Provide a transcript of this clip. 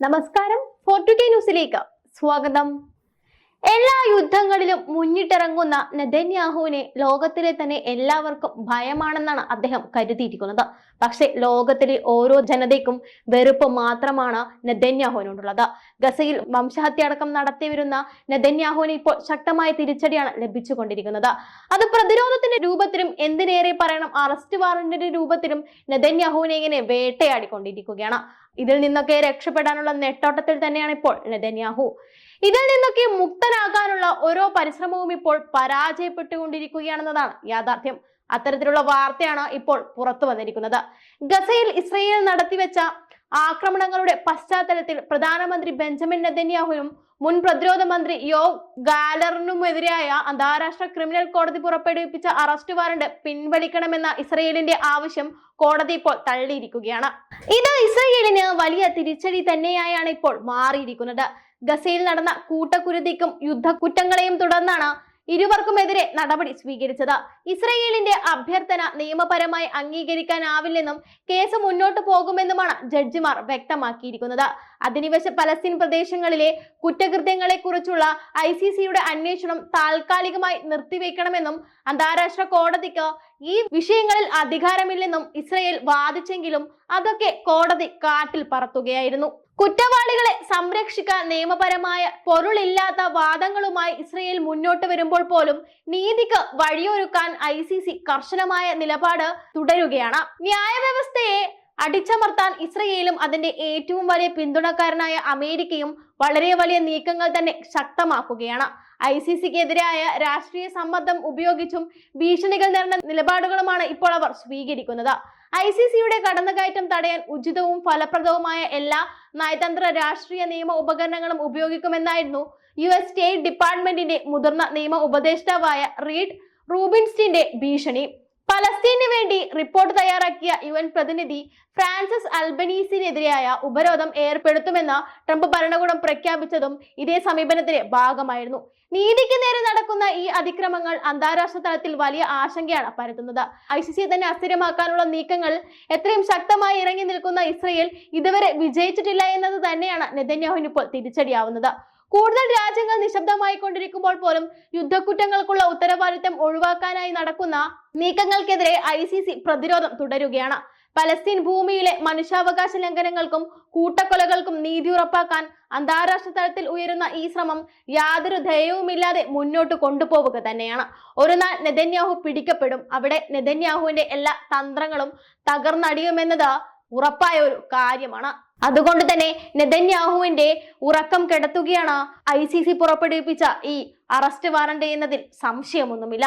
നമസ്കാരം. ഫോർട്ടുകെ ന്യൂസിലേക്ക് സ്വാഗതം. എല്ലാ യുദ്ധങ്ങളിലും മുന്നിട്ടിറങ്ങുന്ന നെതന്യാഹുവിനെ ലോകത്തിലെ തന്നെ എല്ലാവർക്കും ഭയമാണെന്നാണ് അദ്ദേഹം കരുതിയിരിക്കുന്നത്. പക്ഷെ ലോകത്തിലെ ഓരോ ജനതയ്ക്കും വെറുപ്പ് മാത്രമാണ് നെതന്യാഹുവിനോടുള്ളത്. ഗസയിൽ വംശഹത്യ അടക്കം നടത്തി വരുന്ന നെതന്യാഹുവിന് ഇപ്പോൾ ശക്തമായ തിരിച്ചടിയാണ് ലഭിച്ചുകൊണ്ടിരിക്കുന്നത്. അത് പ്രതിരോധത്തിന്റെ രൂപത്തിലും എന്തിനേറെ പറയണം അറസ്റ്റ് വാറന്റിന്റെ രൂപത്തിലും നെതന്യാഹുവിനെ ഇങ്ങനെ വേട്ടയാടിക്കൊണ്ടിരിക്കുകയാണ്. ഇതിൽ നിന്നൊക്കെ രക്ഷപ്പെടാനുള്ള നെട്ടോട്ടത്തിൽ തന്നെയാണ് ഇപ്പോൾ നെതന്യാഹു. ഇതിൽ നിന്നൊക്കെ മുക്തനാകാനുള്ള ഓരോ പരിശ്രമവും ഇപ്പോൾ പരാജയപ്പെട്ടുകൊണ്ടിരിക്കുകയാണെന്നതാണ് യാഥാർത്ഥ്യം. അത്തരത്തിലുള്ള വാർത്തയാണ് ഇപ്പോൾ പുറത്തു വന്നിരിക്കുന്നത്. ഗസയിൽ ഇസ്രയേൽ നടത്തിവെച്ച ആക്രമണങ്ങളുടെ പശ്ചാത്തലത്തിൽ പ്രധാനമന്ത്രി ബെഞ്ചമിൻ നെതന്യാഹുവിനും മുൻ പ്രതിരോധ മന്ത്രി യോ ഗാലറിനുമെതിരായ അന്താരാഷ്ട്ര ക്രിമിനൽ കോടതി പുറപ്പെടുവിപ്പിച്ച അറസ്റ്റ് വാറണ്ട് പിൻവലിക്കണമെന്ന ഇസ്രയേലിന്റെ ആവശ്യം കോടതി ഇപ്പോൾ തള്ളിയിരിക്കുകയാണ്. ഇത് ഇസ്രയേലിന് വലിയ തിരിച്ചടി തന്നെയായാണ് ഇപ്പോൾ മാറിയിരിക്കുന്നത്. ഗസയിൽ നടന്ന കൂട്ടക്കുരുതിക്കും യുദ്ധക്കുറ്റങ്ങളെയും തുടർന്നാണ് ഇരുവർക്കുമെതിരെ നടപടി സ്വീകരിച്ചത്. ഇസ്രയേലിന്റെ അഭ്യർത്ഥന നിയമപരമായി അംഗീകരിക്കാനാവില്ലെന്നും കേസ് മുന്നോട്ട് പോകുമെന്നുമാണ് ജഡ്ജിമാർ വ്യക്തമാക്കിയിരിക്കുന്നത്. അധിനിവേശ പലസ്തീൻ പ്രദേശങ്ങളിലെ കുറ്റകൃത്യങ്ങളെ കുറിച്ചുള്ള ഐ സി സിയുടെ അന്വേഷണം താൽക്കാലികമായി നിർത്തിവെക്കണമെന്നും അന്താരാഷ്ട്ര കോടതിക്ക് ഈ വിഷയങ്ങളിൽ അധികാരമില്ലെന്നും ഇസ്രയേൽ വാദിച്ചെങ്കിലും അതൊക്കെ കോടതി കാട്ടിൽ പറത്തുകയായിരുന്നു. കുറ്റവാളികളെ സംരക്ഷിക്കാൻ നിയമപരമായ പൊരുളില്ലാത്ത വാദങ്ങളുമായി ഇസ്രയേൽ മുന്നോട്ട് വരുമ്പോൾ പോലും നീതിക്ക് വഴിയൊരുക്കാൻ ഐ സി സി കർശനമായ നിലപാട് തുടരുകയാണ്. ന്യായവ്യവസ്ഥയെ അടിച്ചമർത്താൻ ഇസ്രയേലും അതിന്റെ ഏറ്റവും വലിയ പിന്തുണക്കാരനായ അമേരിക്കയും വളരെ വലിയ നീക്കങ്ങൾ തന്നെ ശക്തമാക്കുകയാണ്. ഐ സി സിക്കെതിരായ രാഷ്ട്രീയ സമ്മർദ്ദം ഉപയോഗിച്ചും ഭീഷണികൾ നിറഞ്ഞ നിലപാടുകളുമാണ് ഇപ്പോൾ അവർ സ്വീകരിക്കുന്നത്. ഐ സി സിയുടെ കടന്നുകയറ്റം തടയാൻ ഉചിതവും ഫലപ്രദവുമായ എല്ലാ നയതന്ത്ര രാഷ്ട്രീയ നിയമ ഉപകരണങ്ങളും ഉപയോഗിക്കുമെന്നായിരുന്നു യു എസ് സ്റ്റേറ്റ് ഡിപ്പാർട്ട്മെന്റിന്റെ മുതിർന്ന നിയമ ഉപദേഷ്ടാവായ റീഡ് റൂബിൻസ്റ്റിന്റെ ഭീഷണി. പലസ്തീനു വേണ്ടി റിപ്പോർട്ട് തയ്യാറാക്കിയ യു എൻ പ്രതിനിധി ഫ്രാൻസിസ് അൽബനീസിനെതിരായ ഉപരോധം ഏർപ്പെടുത്തുമെന്ന് ട്രംപ് ഭരണകൂടം പ്രഖ്യാപിച്ചതും ഇതേ സമീപനത്തിന്റെ ഭാഗമായിരുന്നു. നീതിക്ക് നേരെ നടക്കുന്ന ഈ അതിക്രമങ്ങൾ അന്താരാഷ്ട്ര തലത്തിൽ വലിയ ആശങ്കയാണ് പരത്തുന്നത്. ഐ സി സിയെ തന്നെ അസ്ഥിരമാക്കാനുള്ള നീക്കങ്ങൾ എത്രയും ശക്തമായി ഇറങ്ങി നിൽക്കുന്ന ഇസ്രയേൽ ഇതുവരെ വിജയിച്ചിട്ടില്ല എന്നത് തന്നെയാണ് നെതന്യാഹുവിന് ഇപ്പോൾ തിരിച്ചടിയാവുന്നത്. കൂടുതൽ രാജ്യങ്ങൾ നിശബ്ദമായി കൊണ്ടിരിക്കുമ്പോൾ പോലും യുദ്ധക്കുറ്റങ്ങൾക്കുള്ള ഉത്തരവാദിത്തം ഒഴിവാക്കാനായി നടക്കുന്ന നീക്കങ്ങൾക്കെതിരെ ഐ സി സി പ്രതിരോധം തുടരുകയാണ്. പലസ്തീൻ ഭൂമിയിലെ മനുഷ്യാവകാശ ലംഘനങ്ങൾക്കും കൂട്ടക്കൊലകൾക്കും നീതി ഉറപ്പാക്കാൻ അന്താരാഷ്ട്ര തലത്തിൽ ഉയരുന്ന ഈ ശ്രമം യാതൊരു ധൈര്യവുമില്ലാതെ മുന്നോട്ട് കൊണ്ടുപോവുക തന്നെയാണ്. ഒരു നാൾ നെതന്യാഹു പിടിക്കപ്പെടും. അവിടെ നെതന്യാഹുവിന്റെ എല്ലാ തന്ത്രങ്ങളും തകർന്നടിയുമെന്നത് ഉറപ്പായ ഒരു കാര്യമാണ്. അതുകൊണ്ട് തന്നെ നെതന്യാഹുവിന്റെ ഉറക്കം കെടുത്തുകയാണ് ഐ സി സി പുറപ്പെടുവിപ്പിച്ച ഈ അറസ്റ്റ് വാറണ്ട് എന്നതിൽ സംശയമൊന്നുമില്ല.